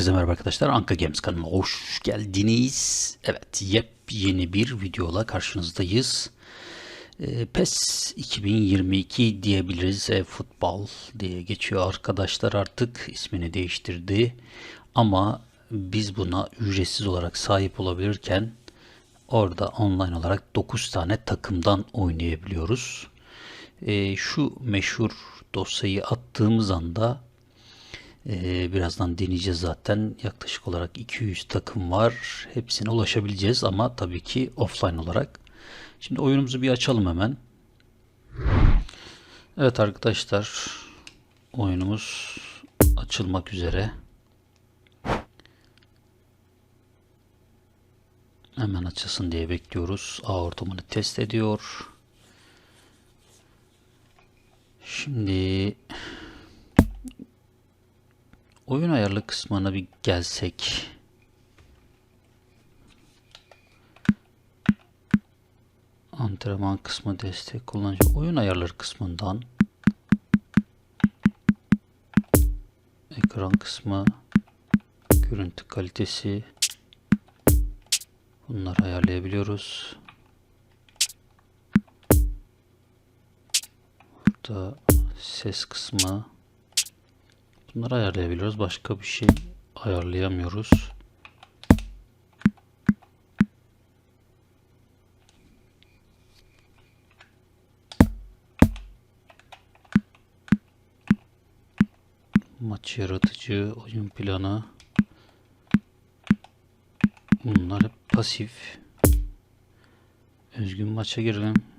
Herkese merhaba arkadaşlar. Anka Games kanalına hoş geldiniz. Evet, yepyeni bir videola karşınızdayız. Ee, PES 2022 diyebiliriz. E, futbol diye geçiyor arkadaşlar artık ismini değiştirdi. Ama biz buna ücretsiz olarak sahip olabilirken orada online olarak 9 tane takımdan oynayabiliyoruz. Ee, şu meşhur dosyayı attığımız anda ee, birazdan deneyeceğiz zaten. Yaklaşık olarak 200 takım var. Hepsine ulaşabileceğiz ama tabii ki offline olarak. Şimdi oyunumuzu bir açalım hemen. Evet arkadaşlar. Oyunumuz açılmak üzere. Hemen açılsın diye bekliyoruz. A ortamını test ediyor. Şimdi oyun ayarlı kısmına bir gelsek. Antrenman kısmı destek kullanıcı. Oyun ayarları kısmından. Ekran kısmı. Görüntü kalitesi. Bunları ayarlayabiliyoruz. Burada ses kısmı Bunları ayarlayabiliyoruz. Başka bir şey ayarlayamıyoruz. Maç yaratıcı, oyun planı. Bunlar hep pasif. Özgün maça girelim.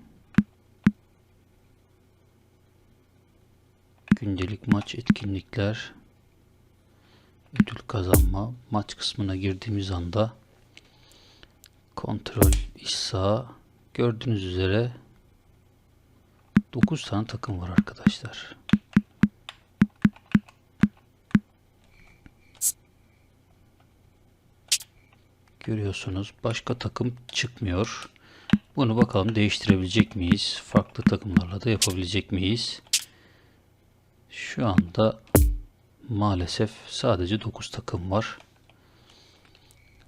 Gündelik maç etkinlikler ödül kazanma maç kısmına girdiğimiz anda kontrol İsa gördüğünüz üzere 9 tane takım var arkadaşlar. Görüyorsunuz başka takım çıkmıyor. Bunu bakalım değiştirebilecek miyiz? Farklı takımlarla da yapabilecek miyiz? Şu anda maalesef sadece 9 takım var.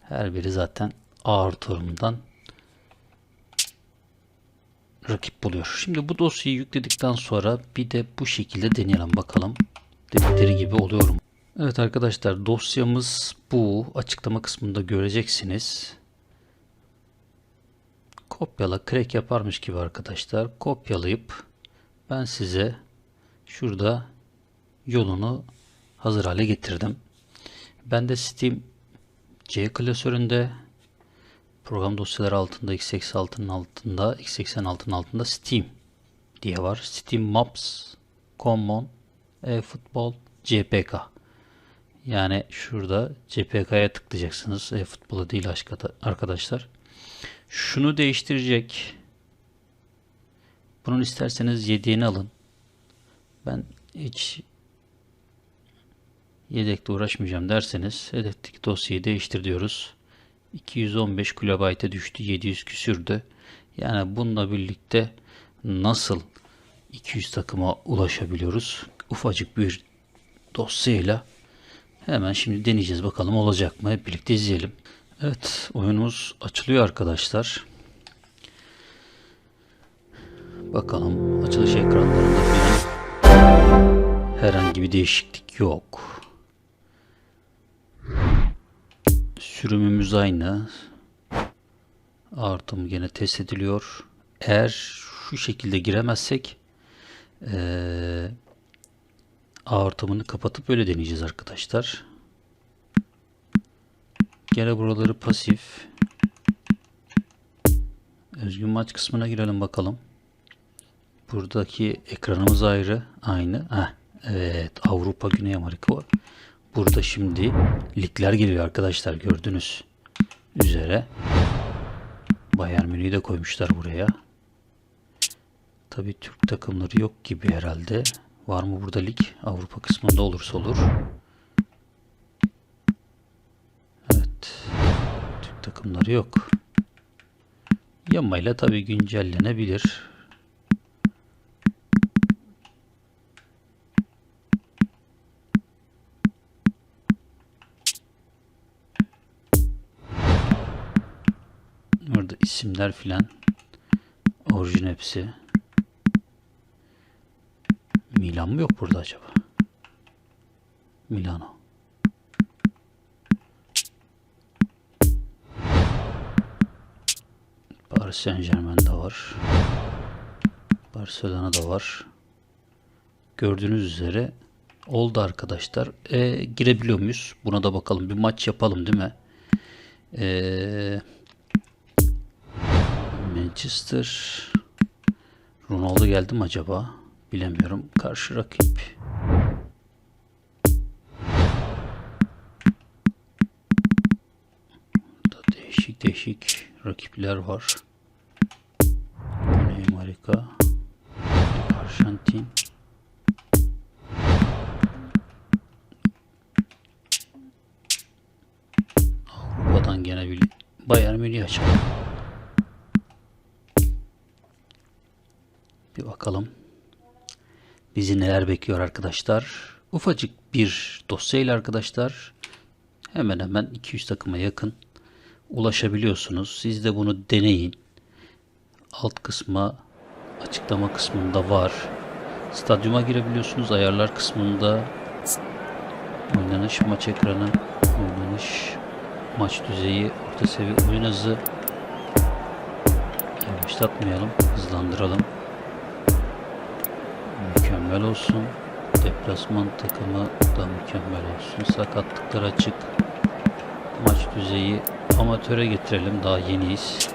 Her biri zaten ağır turundan rakip buluyor. Şimdi bu dosyayı yükledikten sonra bir de bu şekilde deneyelim bakalım. Dedikleri gibi oluyor mu? Evet arkadaşlar dosyamız bu. Açıklama kısmında göreceksiniz. Kopyala, crack yaparmış gibi arkadaşlar. Kopyalayıp ben size şurada yolunu hazır hale getirdim. Ben de Steam C klasöründe program dosyaları altında x86'nın altında x86'nın altında Steam diye var. Steam Maps Common e-futbol CPK. Yani şurada CPK'ya tıklayacaksınız. E-futbola değil arkadaşlar. Şunu değiştirecek. Bunun isterseniz yediğini alın. Ben hiç yedekte uğraşmayacağım derseniz hedefteki dosyayı değiştir diyoruz. 215 kilobayta düştü 700 küsürdü. Yani bununla birlikte nasıl 200 takıma ulaşabiliyoruz? Ufacık bir dosyayla hemen şimdi deneyeceğiz bakalım olacak mı? Hep birlikte izleyelim. Evet oyunumuz açılıyor arkadaşlar. Bakalım açılış ekranlarında herhangi bir değişiklik yok. Sürümümüz aynı. Artım gene test ediliyor. Eğer şu şekilde giremezsek ee, artımını kapatıp öyle deneyeceğiz arkadaşlar. Gene buraları pasif. Özgün maç kısmına girelim bakalım. Buradaki ekranımız ayrı. Aynı. Heh, evet. Avrupa Güney Amerika. Burada şimdi ligler geliyor arkadaşlar. Gördünüz üzere. Bayern Münih'i de koymuşlar buraya. Tabi Türk takımları yok gibi herhalde. Var mı burada lig? Avrupa kısmında olursa olur. Evet. Türk takımları yok. Yamayla tabi güncellenebilir. İsimler filan. Orijin hepsi. Milan mı yok burada acaba? Milano. Paris Saint Germain'de var. Barcelona'da var. Gördüğünüz üzere oldu arkadaşlar. E, girebiliyor muyuz? Buna da bakalım. Bir maç yapalım değil mi? E, Manchester Ronaldo geldi mi acaba? Bilemiyorum. Karşı rakip. Burada değişik değişik rakipler var. Güney Amerika, Arjantin. Avrupa'dan gene bir Bayern Münih açalım. Bir bakalım. Bizi neler bekliyor arkadaşlar. Ufacık bir dosyayla arkadaşlar hemen hemen 200 takıma yakın ulaşabiliyorsunuz. Siz de bunu deneyin. Alt kısma açıklama kısmında var. Stadyuma girebiliyorsunuz. Ayarlar kısmında oynanış maç ekranı, oynanış maç düzeyi, orta seviye oyun hızı yavaşlatmayalım, hızlandıralım. Mükemmel olsun. Deplasman takımı da mükemmel olsun. Sakatlıklar açık. Maç düzeyi amatöre getirelim. Daha yeniyiz.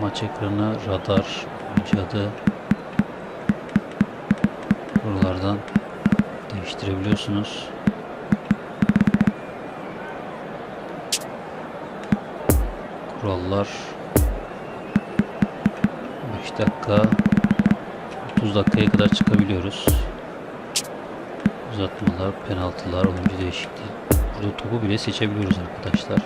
Maç ekranı, radar, cadı. Buralardan değiştirebiliyorsunuz. Kurallar 5 dakika 30 dakikaya kadar çıkabiliyoruz. Uzatmalar, penaltılar, oyuncu değişikliği. Burada topu bile seçebiliyoruz arkadaşlar.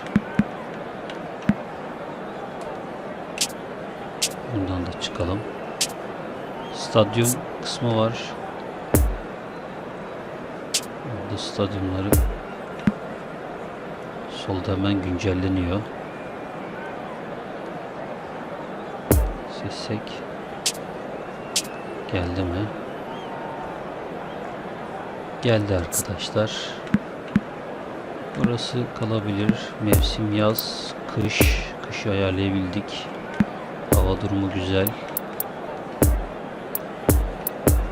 Bundan da çıkalım. Stadyum kısmı var. Burada stadyumları solda hemen güncelleniyor. Seçsek geldi mi? Geldi arkadaşlar. Burası kalabilir. Mevsim yaz, kış. Kışı ayarlayabildik. Hava durumu güzel.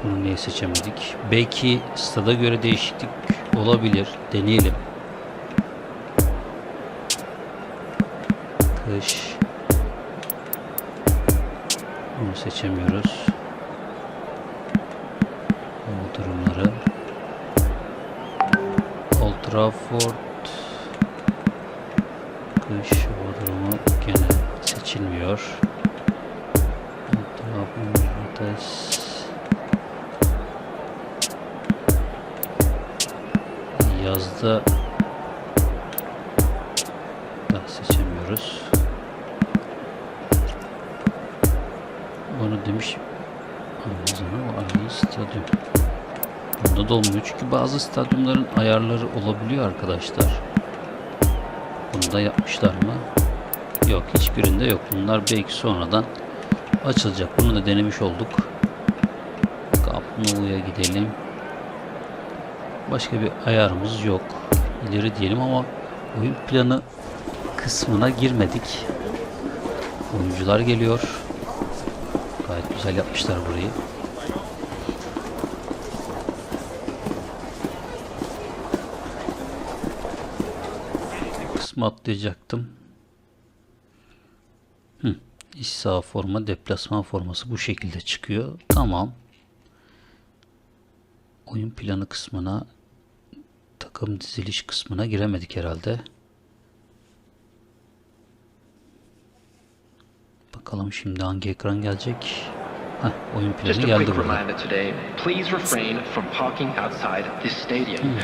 Bunu niye seçemedik? Belki stada göre değişiklik olabilir. Deneyelim. Kış. Bunu seçemiyoruz. Durumları. Old Trafford. Kış durumu gene seçilmiyor. Old Trafford. Yazda da seçemiyoruz. Bunu demiş Bunda da çünkü bazı stadyumların ayarları olabiliyor arkadaşlar. Bunda yapmışlar mı? Yok hiçbirinde yok. Bunlar belki sonradan açılacak. Bunu da denemiş olduk. Camp Nou'ya gidelim. Başka bir ayarımız yok. İleri diyelim ama oyun planı kısmına girmedik. Oyuncular geliyor. Gayet güzel yapmışlar burayı. Kısmı atlayacaktım. Hı. İç saha forma, deplasman forması bu şekilde çıkıyor. Tamam. Oyun planı kısmına takım diziliş kısmına giremedik herhalde. Bakalım şimdi hangi ekran gelecek. Heh, oyun planı Just geldi burada.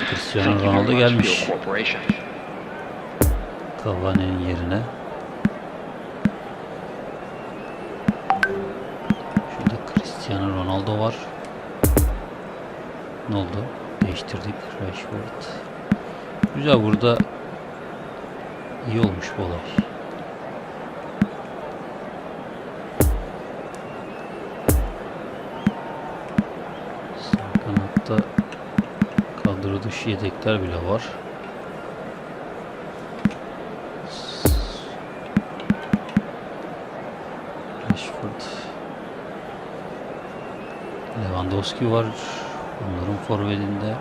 Cristiano Ronaldo gelmiş. Cavani'nin yerine. Şurada Cristiano Ronaldo var. Ne oldu? Değiştirdik Rashford. Güzel burada iyi olmuş bu olay. Sağ kanatta kadro dışı yedekler bile var. Lewandowski var. Onların forvetinde.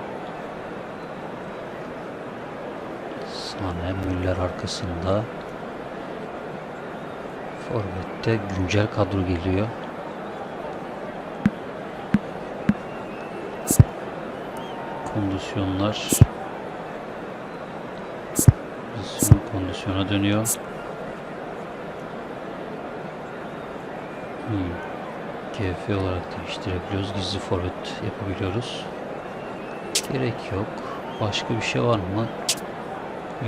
Sane Müller arkasında. Forvet'te güncel kadro geliyor. Kondisyonlar. Kondisyon kondisyona dönüyor. Hmm. GF olarak değiştirebiliyoruz. Gizli forvet yapabiliyoruz. Gerek yok. Başka bir şey var mı?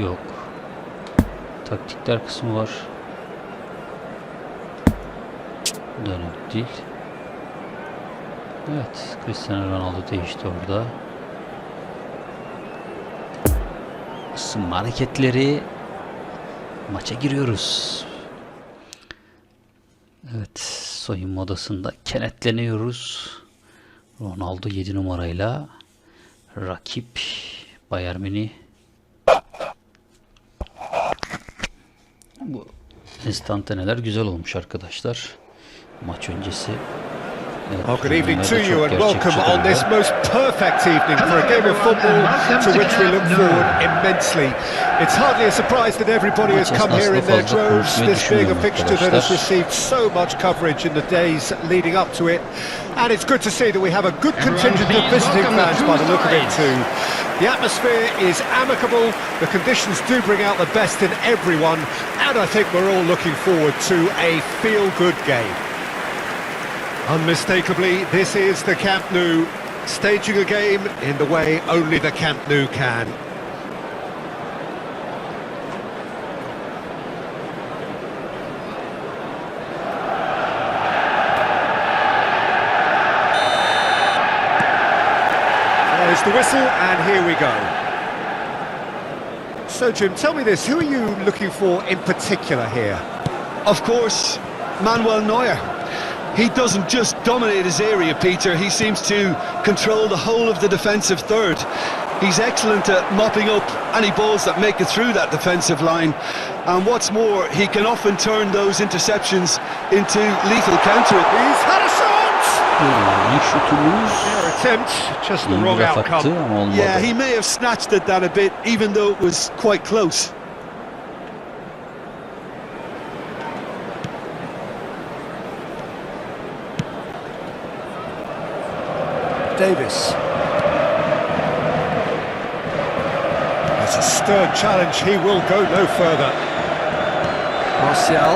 Yok. Taktikler kısmı var. Dönük değil. Evet. Cristiano Ronaldo değişti orada. Isınma hareketleri. Maça giriyoruz. Soyunma odasında kenetleniyoruz. Ronaldo 7 numarayla rakip Bayern Münih bu enstantaneler güzel olmuş arkadaşlar. Maç öncesi. Evet, Oh, good evening to you and welcome on this most perfect evening for a game of football to which we look forward immensely. It's hardly a surprise that everybody has come here in their droves, this being a fixture that has received so much coverage in the days leading up to it. And it's good to see that we have a good contingent of please visiting fans by the look of it too. The atmosphere is amicable, the conditions do bring out the best in everyone, and I think we're all looking forward to a feel-good game. Unmistakably, this is the Camp Nou, staging a game in the way only the Camp Nou can. There's the whistle, and here we go. So, Jim, tell me this, who are you looking for in particular here? Of course, Manuel Neuer. He doesn't just dominate his area, Peter. He seems to control the whole of the defensive third. He's excellent at mopping up any balls that make it through that defensive line. And what's more, he can often turn those interceptions into lethal counter. He's had a shot! Buyurun, ilk Their attempt, just the wrong outcome. Yeah, he may have snatched at that a bit, even though it was quite close. Davis. That's a stern challenge, he will go no further. Martial.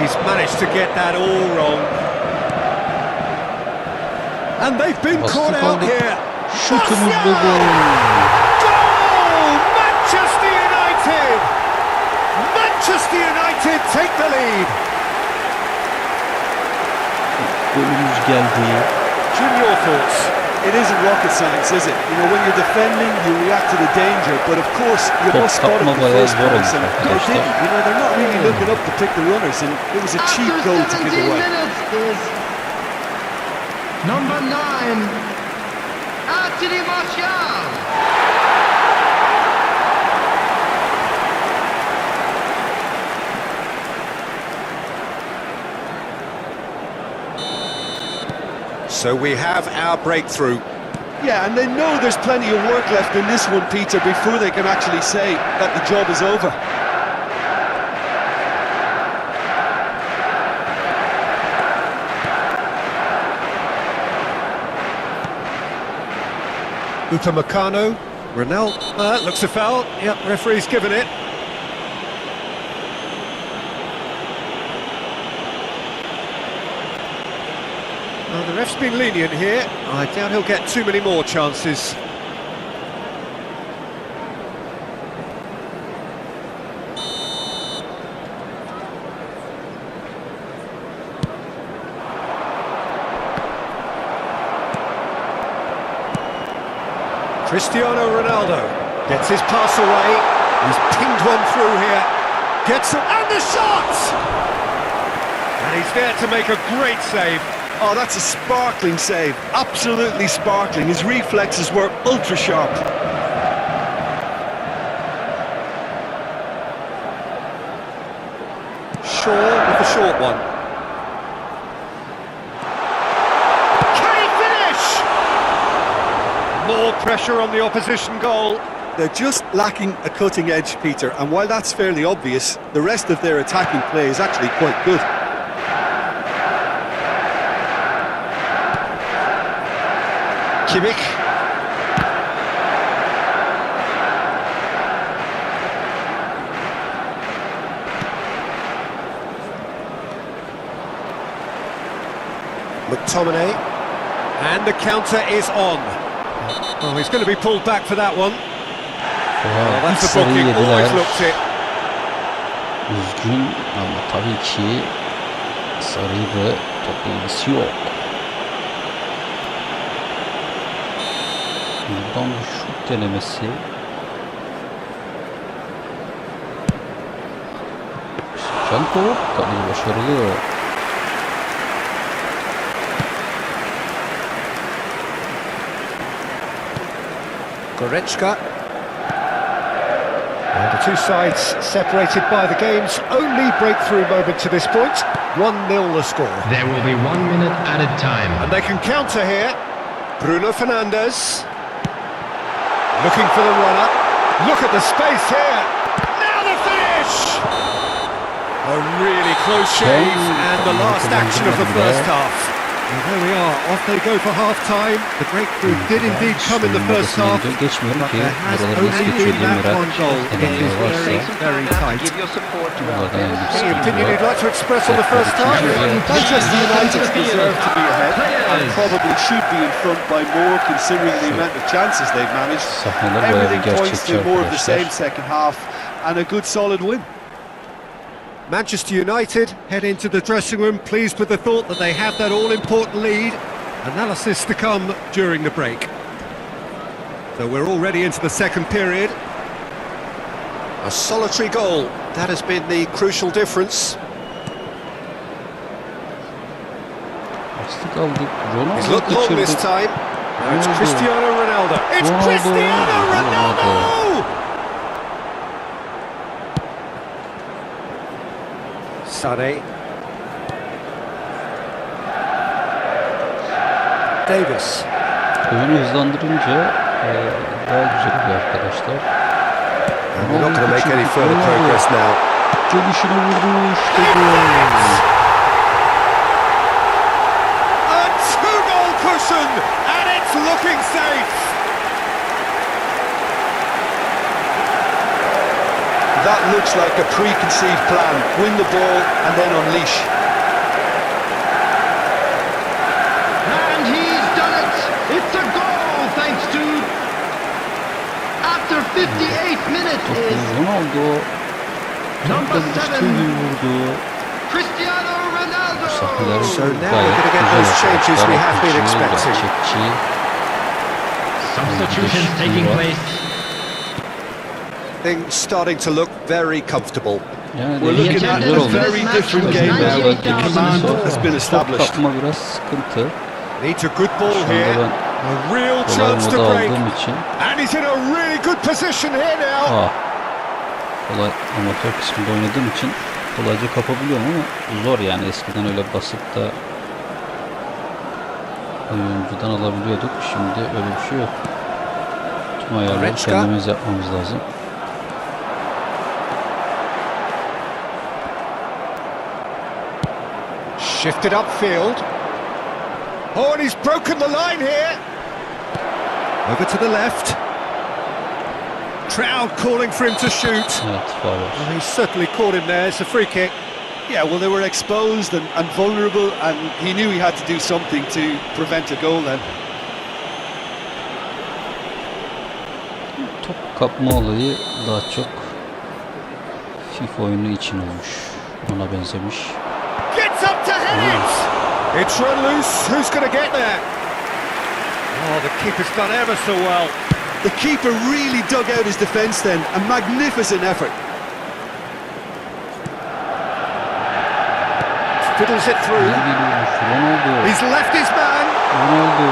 He's managed to get that all wrong. And they've been Bastı caught out kaldı. here. Gol. Goal! Manchester United! Manchester United take the lead. Golümüz geldi. Jim, your thoughts? It isn't rocket science, is it? You know, when you're defending, you react to the danger, but of course, you Top must spot it the first zor place, and they didn't. You know, they're not really looking up to pick the runners, and it was a cheap After goal to give 17 away. minutes is number nine, Anthony Martial. So we have our breakthrough. Yeah, and they know there's plenty of work left in this one, Peter, before they can actually say that the job is over. Upamecano, Ronaldo, uh, looks a foul. Yep, referee's given it. Well, the ref's been lenient here. I doubt he'll get too many more chances. Cristiano Ronaldo gets his pass away. He's pinged one through here. Gets it, and the shot! And he's there to make a great save. Oh, that's a sparkling save. Absolutely sparkling. His reflexes were ultra sharp. Shaw with the short one. Can he finish? More pressure on the opposition goal. They're just lacking a cutting edge, Peter, and while that's fairly obvious, the rest of their attacking play is actually quite good. Kimmich. McTominay. And the counter is on. Oh, he's going to be pulled back for that one. Well, that's a booking. Always looked it. Üzgün ama tabii ki sarıydı. Top ilgisi yok. Buradan bir şut denemesi. Sıçan top. Tabii başarılı. Goretzka. And the two sides separated by the game's only breakthrough moment to this point. 1-0 the score. There will be one minute added time. And they can counter here. Bruno Fernandes. Looking for the runner. Look at the space here. Now the finish! A really close shave and the last action of the first half. And there we are, off they go for half time. The breakthrough did mm, indeed come in the first half. But there has only been that one goal. It is very, very tight. Give your support to our Oradan bir opinion you'd like to express on the first half? Manchester United deserve to be ahead and probably should be in front by more considering the amount of chances they've managed. Sahneler bayağı bir Everything points to more of the same second half and a good solid win. Manchester United head into the dressing room pleased with the thought that they have that all-important lead. Analysis to come during the break. So we're already into the second period. A solitary goal. That has been the crucial difference. He's looked long this time. Now it's Cristiano Ronaldo. It's. Cristiano Ronaldo! Sané. Davis. Oyunu hızlandırınca e, daha güzel oluyor arkadaşlar. We're not going to make any further progress now. Gelişine vurdu işte bu. Looks like a preconceived plan. Win the ball and then unleash. And he's done it! It's a goal thanks to... After 58 minutes is Ronaldo number Tabii seven, Stevie vurdu. Cristiano Ronaldo! So now we're gonna get those changes we have been expecting. Substitutions taking place. Things starting to look very comfortable. Yani We're looking at a very different game now. The command has been established. Kapma biraz sıkıntı. Needs a good ball here. A real chance to break. And he's in a really good position here now. ah, kolay amatör kısmında oynadığım için kolayca kapabiliyorum ama zor yani eskiden öyle basıp da oyuncudan alabiliyorduk. Şimdi öyle bir şey yok. Tüm ayarları kendimiz yapmamız lazım. Shifted upfield. Oh, and he's broken the line here. Over to the left. Crowd calling for him to shoot. Evet, faul var. And he's certainly caught him there. It's a free kick. Yeah, well, they were exposed and, and vulnerable, and he knew he had to do something to prevent a goal then. Top kapma olayı daha çok FIFA oyunu için olmuş. Ona benzemiş. Gets up to head it. It's run loose. Who's going to get there? Oh, the keeper's done ever so well. The keeper really dug out his defence then. A magnificent effort. Fiddles it through. Ronaldo. He's left his man. Ronaldo.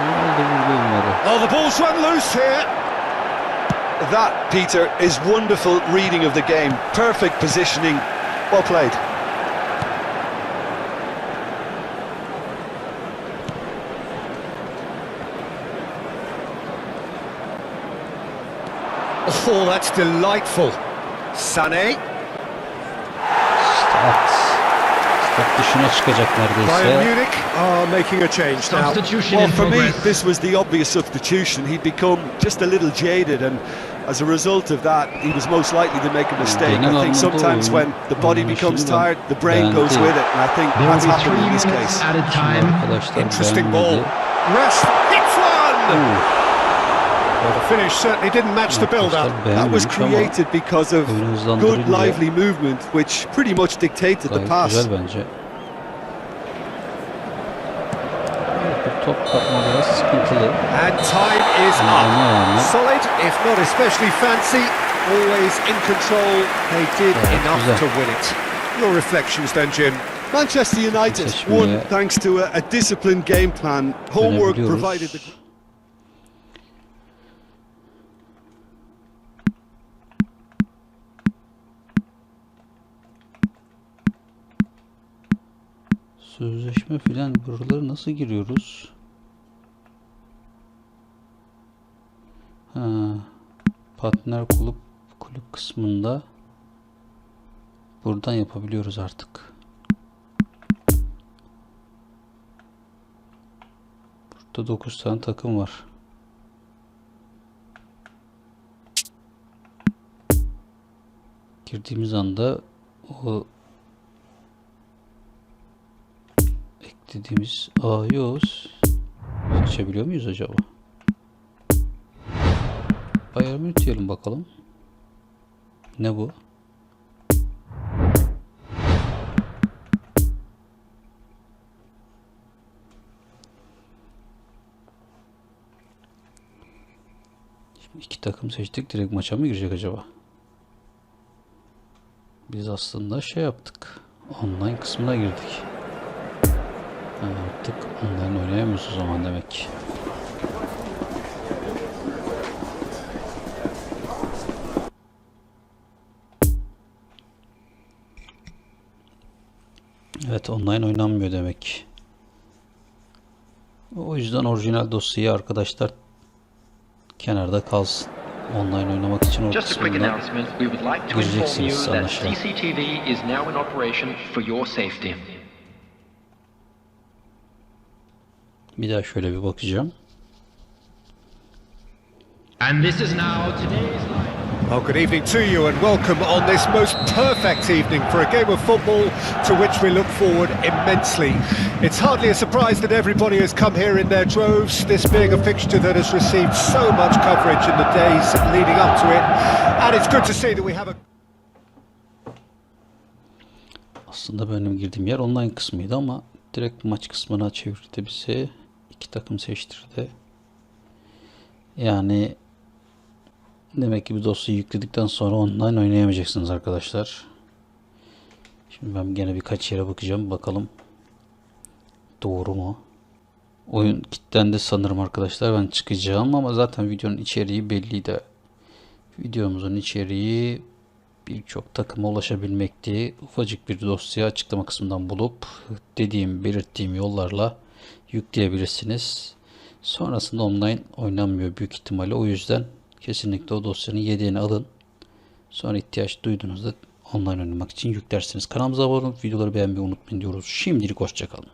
Ronaldo. Oh, the ball's run loose here. That, Peter, is wonderful reading of the game. Perfect positioning. Well played. Oh, that's delightful. Sané. Stat. Stat dışına çıkacak Bayern. Munich are making a change now. Substitution Well, in for me, this was the obvious substitution. He'd become just a little jaded, and as a result of that, he was most likely to make a mistake. I think sometimes when the body becomes tired, the brain goes with it, and I think that's will be happened in this case. added Şimdi time. Interesting ball. beğenmedi. Rest hits one. Well, the finish certainly didn't match the build-up. That was created because of good, lively movement, which pretty much dictated the pass. güzel bence. Top kapma sıkıntılı. And time is up. Solid, if not especially fancy, always in control. They did Evet, enough güzel. to win it. Your reflections then, Jim. Manchester United won thanks to a, a disciplined game plan. Homework provided the. Sözleşme filan buraları nasıl giriyoruz? Ha, partner kulüp kulüp kısmında buradan yapabiliyoruz artık. Burada 9 tane takım var. Girdiğimiz anda o eklediğimiz AIOS seçebiliyor muyuz acaba? Münih diyelim bakalım. Ne bu? Şimdi iki takım seçtik. Direkt maça mı girecek acaba? Biz aslında şey yaptık. Online kısmına girdik. Ha, artık online oynayamıyoruz o zaman demek ki. Evet online oynanmıyor demek. O yüzden orijinal dosyayı arkadaşlar kenarda kalsın. Online oynamak için o Just a quick kısmından announcement. We would like to inform you gireceksiniz that anlaşılan. CCTV is now in operation for your safety. Bir daha şöyle bir bakacağım. And this is now today's. Well, good evening to you and welcome on this most perfect evening for a game of football to which we look forward immensely. It's hardly a surprise that everybody has come here in their droves, this being a fixture that has received so much coverage in the days leading up to it. And it's good to see that we have a Aslında benim girdiğim yer online kısmıydı ama direkt maç kısmına çevirdi bizi. İki takım seçtirdi. Yani demek ki bir dosyayı yükledikten sonra online oynayamayacaksınız arkadaşlar. Şimdi ben gene birkaç yere bakacağım. Bakalım doğru mu? Oyun kilitlendi sanırım arkadaşlar. Ben çıkacağım ama zaten videonun içeriği belliydi. Videomuzun içeriği birçok takıma ulaşabilmekti. Ufacık bir dosya açıklama kısmından bulup dediğim, belirttiğim yollarla yükleyebilirsiniz. Sonrasında online oynanmıyor büyük ihtimalle. O yüzden kesinlikle o dosyanın yedeğini alın. Sonra ihtiyaç duyduğunuzda online oynamak için yüklersiniz. Kanalımıza abone olup videoları beğenmeyi unutmayın diyoruz. Şimdilik hoşçakalın.